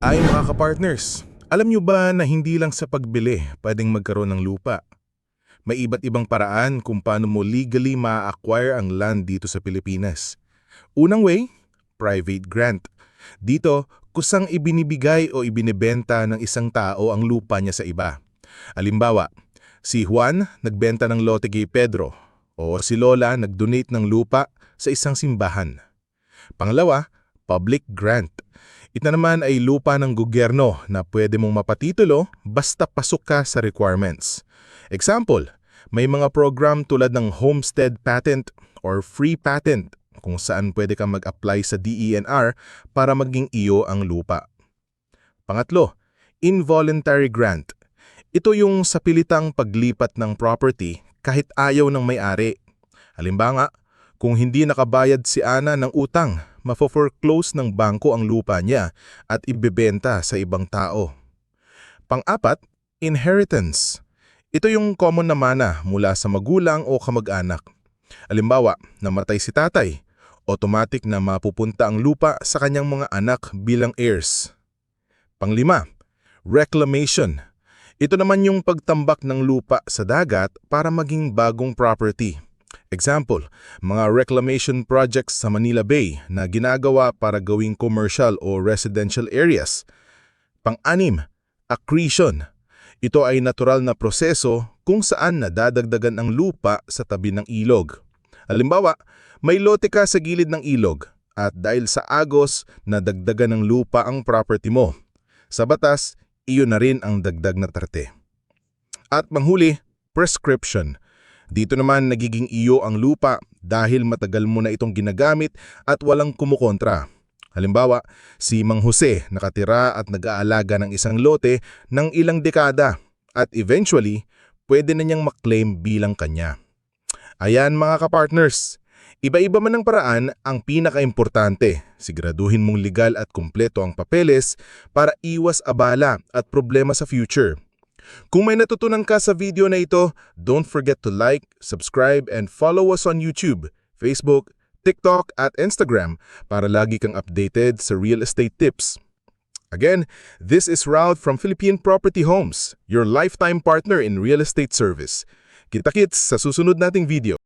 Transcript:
Ay mga kapartners, alam nyo ba na hindi lang sa pagbili pwedeng magkaroon ng lupa? May iba't ibang paraan kung paano mo legally ma-acquire ang land dito sa Pilipinas. Unang way, private grant. Dito, kusang ibinibigay o ibinibenta ng isang tao ang lupa niya sa iba. Alimbawa, si Juan nagbenta ng lote kay Pedro o si Lola nag-donate ng lupa sa isang simbahan. Pangalawa, public grant. Ito naman ay lupa ng gobyerno na pwede mong mapatitulo basta pasok ka sa requirements. Example, may mga program tulad ng homestead patent or free patent kung saan pwede kang mag-apply sa DENR para maging iyo ang lupa. Pangatlo, involuntary grant. Ito yung sa pilitang paglipat ng property kahit ayaw ng may-ari. Halimbawa, kung hindi nakabayad si Ana ng utang, mafo-foreclose ng bangko ang lupa niya at ibebenta sa ibang tao. Pang-apat, inheritance. Ito yung common na mana mula sa magulang o kamag-anak. Halimbawa, namatay si tatay, automatic na mapupunta ang lupa sa kanyang mga anak bilang heirs. Panglima, reclamation. Ito naman yung pagtambak ng lupa sa dagat para maging bagong property. Example, mga reclamation projects sa Manila Bay na ginagawa para gawing commercial o residential areas. Pang-anim, accretion. Ito ay natural na proseso kung saan nadadagdagan ang lupa sa tabi ng ilog. Halimbawa, may lote ka sa gilid ng ilog at dahil sa agos, nadagdagan ng lupa ang property mo. Sa batas, iyon na rin ang dagdag na tarte. At manghuli, prescription. Dito naman nagiging iyo ang lupa dahil matagal mo na itong ginagamit at walang kumukontra. Halimbawa, si Mang Jose nakatira at nag-aalaga ng isang lote ng ilang dekada at eventually, pwede na niyang maklaim bilang kanya. Ayan mga kapartners, iba-iba man ang paraan, ang pinaka-importante, siguraduhin mong legal at kumpleto ang papeles para iwas abala at problema sa future. Kung may natutunan ka sa video na ito, don't forget to like, subscribe, and follow us on YouTube, Facebook, TikTok, at Instagram para lagi kang updated sa real estate tips. Again, this is Ralph from Philippine Property Homes, your lifetime partner in real estate service. Kita-kits sa susunod nating video.